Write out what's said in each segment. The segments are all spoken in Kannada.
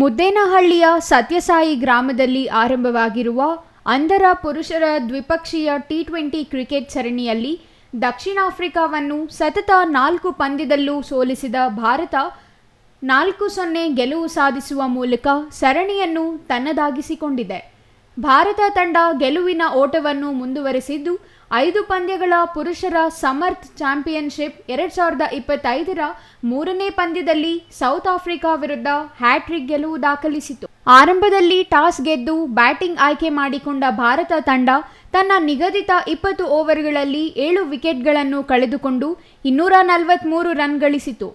ಮುದ್ದೇನಹಳ್ಳಿಯ ಸತ್ಯಸಾಯಿ ಗ್ರಾಮದಲ್ಲಿ ಆರಂಭವಾಗಿರುವ ಅಂಧರ ಪುರುಷರ ದ್ವಿಪಕ್ಷೀಯ ಟಿ ಟ್ವೆಂಟಿ ಕ್ರಿಕೆಟ್ ಸರಣಿಯಲ್ಲಿ ದಕ್ಷಿಣ ಆಫ್ರಿಕಾವನ್ನು ಸತತ ನಾಲ್ಕು ಪಂದ್ಯದಲ್ಲೂ ಸೋಲಿಸಿದ ಭಾರತ ನಾಲ್ಕು ಸೊನ್ನೆ ಗೆಲುವು ಸಾಧಿಸುವ ಮೂಲಕ ಸರಣಿಯನ್ನು ತನ್ನದಾಗಿಸಿಕೊಂಡಿದೆ. ಭಾರತ ತಂಡ ಗೆಲುವಿನ ಓಟವನ್ನು ಮುಂದುವರೆಸಿದ್ದು, ಐದು ಪಂದ್ಯಗಳ ಪುರುಷರ ಸಮರ್ಥ್ ಚಾಂಪಿಯನ್ಶಿಪ್ ಎರಡ್ ಸಾವಿರದ ಇಪ್ಪತ್ತೈದರ ಮೂರನೇ ಪಂದ್ಯದಲ್ಲಿ ಸೌತ್ ಆಫ್ರಿಕಾ ವಿರುದ್ಧ ಹ್ಯಾಟ್ರಿಕ್ ಗೆಲುವು ದಾಖಲಿಸಿತು. ಆರಂಭದಲ್ಲಿ ಟಾಸ್ ಗೆದ್ದು ಬ್ಯಾಟಿಂಗ್ ಆಯ್ಕೆ ಮಾಡಿಕೊಂಡ ಭಾರತ ತಂಡ ತನ್ನ ನಿಗದಿತ ಇಪ್ಪತ್ತು ಓವರ್ಗಳಲ್ಲಿ ಏಳು ವಿಕೆಟ್ಗಳನ್ನು ಕಳೆದುಕೊಂಡು ಇನ್ನೂರ ನಲವತ್ತ್ಮೂರು ರನ್ ಗಳಿಸಿತು.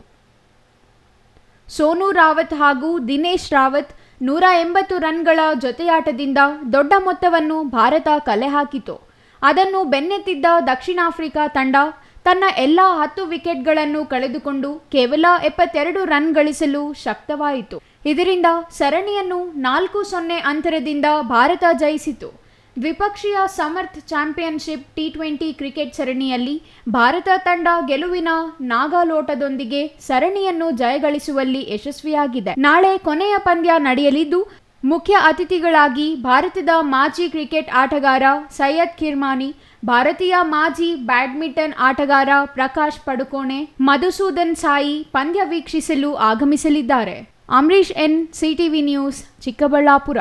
ಸೋನು ರಾವತ್ ಹಾಗೂ ದಿನೇಶ್ ರಾವತ್ ನೂರ ಎಂಬತ್ತು ರನ್ಗಳ ಜೊತೆಯಾಟದಿಂದ ದೊಡ್ಡ ಮೊತ್ತವನ್ನು ಭಾರತ ಕಲೆ ಹಾಕಿತು. ಅದನ್ನು ಬೆನ್ನೆತ್ತಿದ್ದ ದಕ್ಷಿಣ ಆಫ್ರಿಕಾ ತಂಡ ತನ್ನ ಎಲ್ಲ ಹತ್ತು ವಿಕೆಟ್ಗಳನ್ನು ಕಳೆದುಕೊಂಡು ಕೇವಲ ಎಪ್ಪತ್ತೆರಡು ರನ್ ಗಳಿಸಲು ಶಕ್ತವಾಯಿತು. ಇದರಿಂದ ಸರಣಿಯನ್ನು ನಾಲ್ಕು ಸೊನ್ನೆ ಅಂತರದಿಂದ ಭಾರತ ಜಯಿಸಿತು. ದ್ವಿಪಕ್ಷೀಯ Samarth championship T twenty cricket ಸರಣಿಯಲ್ಲಿ ಭಾರತ ತಂಡ ಗೆಲುವಿನ ನಾಗಾಲೋಟದೊಂದಿಗೆ ಸರಣಿಯನ್ನು ಜಯಗಳಿಸುವಲ್ಲಿ ಯಶಸ್ವಿಯಾಗಿದೆ. ನಾಳೆ ಕೊನೆಯ ಪಂದ್ಯ ನಡೆಯಲಿದ್ದು, ಮುಖ್ಯ ಅತಿಥಿಗಳಾಗಿ ಭಾರತದ ಮಾಜಿ ಕ್ರಿಕೆಟ್ ಆಟಗಾರ ಸೈಯದ್ ಕಿರ್ಮಾನಿ, ಭಾರತೀಯ ಮಾಜಿ ಬ್ಯಾಡ್ಮಿಂಟನ್ ಆಟಗಾರ ಪ್ರಕಾಶ್ ಪಡುಕೋಣೆ, ಮಧುಸೂದನ್ ಸಾಯಿ ಪಂದ್ಯ ವೀಕ್ಷಿಸಲು ಆಗಮಿಸಲಿದ್ದಾರೆ. Ambareesh N, CTV news, Chikkaballapur.